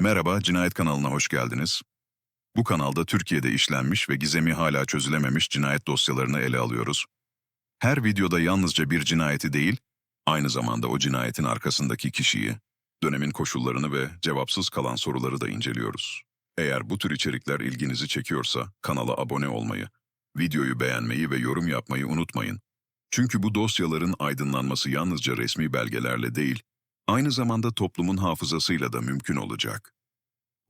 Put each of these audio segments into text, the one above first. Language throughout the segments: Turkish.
Merhaba, Cinayet kanalına hoş geldiniz. Bu kanalda Türkiye'de işlenmiş ve gizemi hala çözülememiş cinayet dosyalarını ele alıyoruz. Her videoda yalnızca bir cinayeti değil, aynı zamanda o cinayetin arkasındaki kişiyi, dönemin koşullarını ve cevapsız kalan soruları da inceliyoruz. Eğer bu tür içerikler ilginizi çekiyorsa kanala abone olmayı, videoyu beğenmeyi ve yorum yapmayı unutmayın. Çünkü bu dosyaların aydınlanması yalnızca resmi belgelerle değil, aynı zamanda toplumun hafızasıyla da mümkün olacak.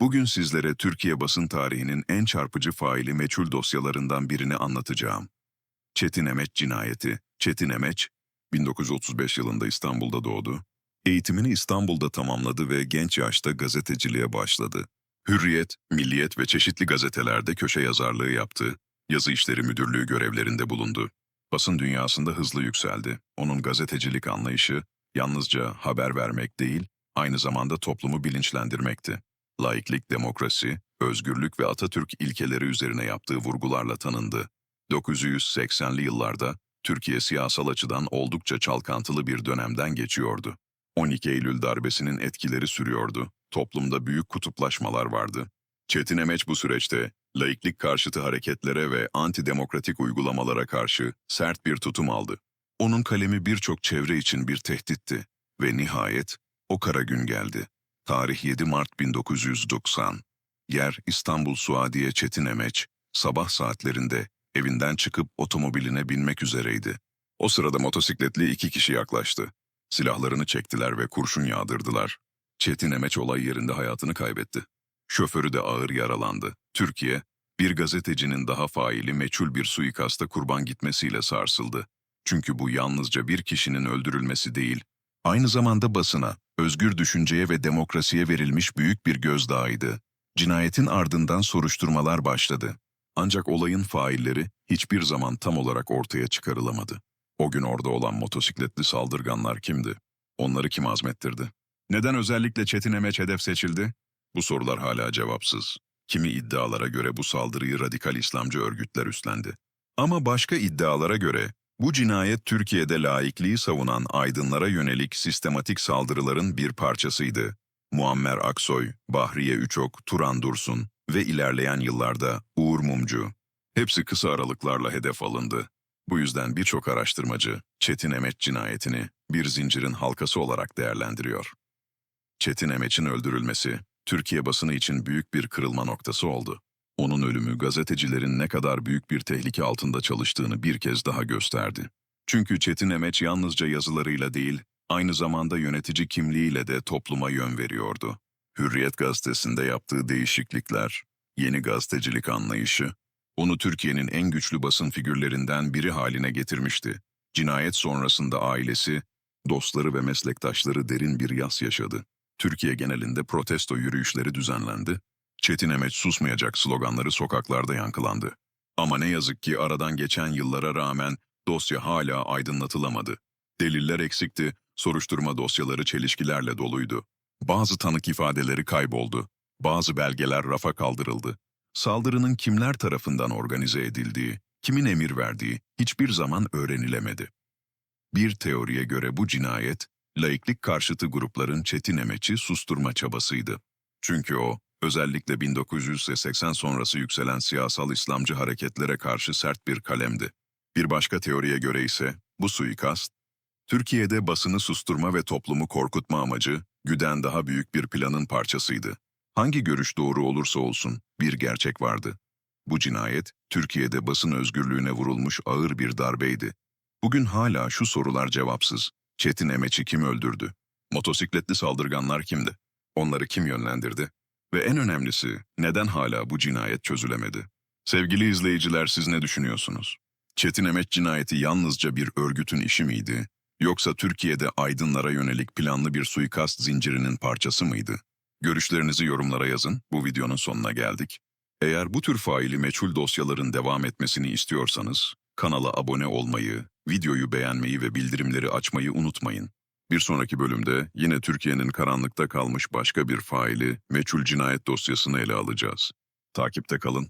Bugün sizlere Türkiye basın tarihinin en çarpıcı faili meçhul dosyalarından birini anlatacağım. Çetin Emeç cinayeti. Çetin Emeç, 1935 yılında İstanbul'da doğdu. Eğitimini İstanbul'da tamamladı ve genç yaşta gazeteciliğe başladı. Hürriyet, Milliyet ve çeşitli gazetelerde köşe yazarlığı yaptı. Yazı işleri müdürlüğü görevlerinde bulundu. Basın dünyasında hızlı yükseldi. Onun gazetecilik anlayışı yalnızca haber vermek değil, aynı zamanda toplumu bilinçlendirmekti. Laiklik, demokrasi, özgürlük ve Atatürk ilkeleri üzerine yaptığı vurgularla tanındı. 1980'li yıllarda Türkiye siyasal açıdan oldukça çalkantılı bir dönemden geçiyordu. 12 Eylül darbesinin etkileri sürüyordu. Toplumda büyük kutuplaşmalar vardı. Çetin Emeç bu süreçte laiklik karşıtı hareketlere ve antidemokratik uygulamalara karşı sert bir tutum aldı. Onun kalemi birçok çevre için bir tehditti ve nihayet o kara gün geldi. Tarih 7 Mart 1990. Yer İstanbul Suadiye Çetin Emeç, sabah saatlerinde evinden çıkıp otomobiline binmek üzereydi. O sırada motosikletli iki kişi yaklaştı. Silahlarını çektiler ve kurşun yağdırdılar. Çetin Emeç olay yerinde hayatını kaybetti. Şoförü de ağır yaralandı. Türkiye, bir gazetecinin daha faili meçhul bir suikasta kurban gitmesiyle sarsıldı. Çünkü bu yalnızca bir kişinin öldürülmesi değil, aynı zamanda basına, özgür düşünceye ve demokrasiye verilmiş büyük bir gözdağıydı. Cinayetin ardından soruşturmalar başladı. Ancak olayın failleri hiçbir zaman tam olarak ortaya çıkarılamadı. O gün orada olan motosikletli saldırganlar kimdi? Onları kim azmettirdi? Neden özellikle Çetin Emeç hedef seçildi? Bu sorular hala cevapsız. Kimi iddialara göre bu saldırıyı radikal İslamcı örgütler üstlendi. Ama başka iddialara göre bu cinayet Türkiye'de laikliği savunan aydınlara yönelik sistematik saldırıların bir parçasıydı. Muammer Aksoy, Bahriye Üçok, Turan Dursun ve ilerleyen yıllarda Uğur Mumcu. Hepsi kısa aralıklarla hedef alındı. Bu yüzden birçok araştırmacı Çetin Emeç cinayetini bir zincirin halkası olarak değerlendiriyor. Çetin Emeç'in öldürülmesi Türkiye basını için büyük bir kırılma noktası oldu. Onun ölümü gazetecilerin ne kadar büyük bir tehlike altında çalıştığını bir kez daha gösterdi. Çünkü Çetin Emeç yalnızca yazılarıyla değil, aynı zamanda yönetici kimliğiyle de topluma yön veriyordu. Hürriyet gazetesinde yaptığı değişiklikler, yeni gazetecilik anlayışı, onu Türkiye'nin en güçlü basın figürlerinden biri haline getirmişti. Cinayet sonrasında ailesi, dostları ve meslektaşları derin bir yas yaşadı. Türkiye genelinde protesto yürüyüşleri düzenlendi. Çetin Emeç susmayacak sloganları sokaklarda yankılandı. Ama ne yazık ki aradan geçen yıllara rağmen dosya hala aydınlatılamadı. Deliller eksikti, soruşturma dosyaları çelişkilerle doluydu. Bazı tanık ifadeleri kayboldu, bazı belgeler rafa kaldırıldı. Saldırının kimler tarafından organize edildiği, kimin emir verdiği hiçbir zaman öğrenilemedi. Bir teoriye göre bu cinayet, laiklik karşıtı grupların Çetin Emeç'i susturma çabasıydı. Çünkü o, özellikle 1980 sonrası yükselen siyasal İslamcı hareketlere karşı sert bir kalemdi. Bir başka teoriye göre ise bu suikast, Türkiye'de basını susturma ve toplumu korkutma amacı, güden daha büyük bir planın parçasıydı. Hangi görüş doğru olursa olsun bir gerçek vardı. Bu cinayet, Türkiye'de basın özgürlüğüne vurulmuş ağır bir darbeydi. Bugün hala şu sorular cevapsız. Çetin Emeç'i kim öldürdü? Motosikletli saldırganlar kimdi? Onları kim yönlendirdi? Ve en önemlisi, neden hala bu cinayet çözülemedi? Sevgili izleyiciler siz ne düşünüyorsunuz? Çetin Emeç cinayeti yalnızca bir örgütün işi miydi? Yoksa Türkiye'de aydınlara yönelik planlı bir suikast zincirinin parçası mıydı? Görüşlerinizi yorumlara yazın, bu videonun sonuna geldik. Eğer bu tür faili meçhul dosyaların devam etmesini istiyorsanız, kanala abone olmayı, videoyu beğenmeyi ve bildirimleri açmayı unutmayın. Bir sonraki bölümde yine Türkiye'nin karanlıkta kalmış başka bir faili, meçhul cinayet dosyasını ele alacağız. Takipte kalın.